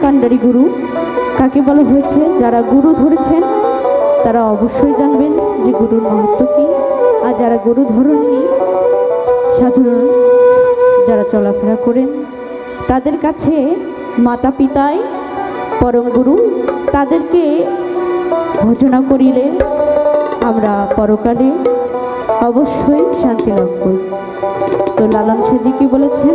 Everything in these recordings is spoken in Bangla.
কান্ডারি গুরু। কাকে বলা হয়েছে? যারা গুরু ধরেছেন, তারা অবশ্যই জানবেন যে গুরুর মহত্ব কী। আর যারা গুরু ধরেননি, সাধারণ যারা চলাফেরা করেন, তাদের কাছে মাতা পিতাই পরম গুরু। তাদেরকে ভজনা করিলে আমরা পরকালে অবশ্যই শান্তি লাভ করি। তো লালন সাজি কি বলেছেন?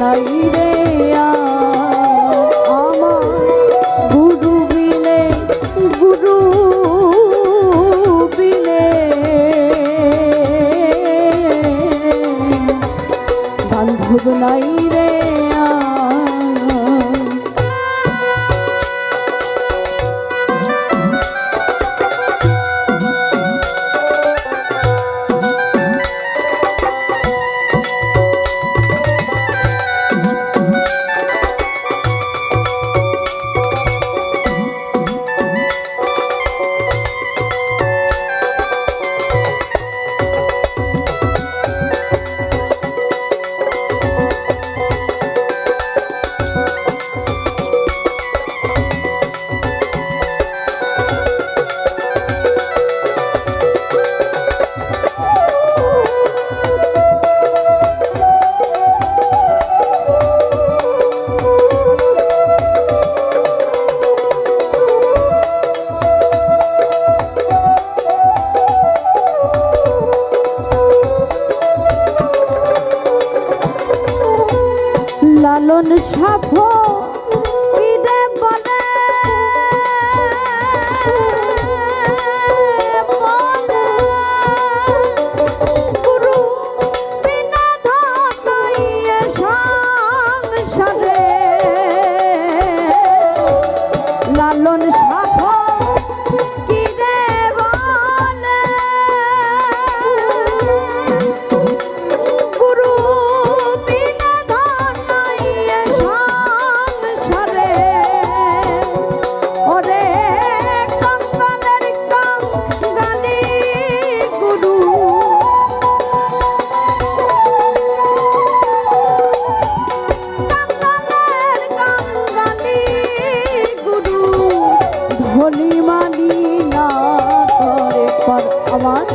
নাই লালন সাফল ধনি মানি না করে পর আমার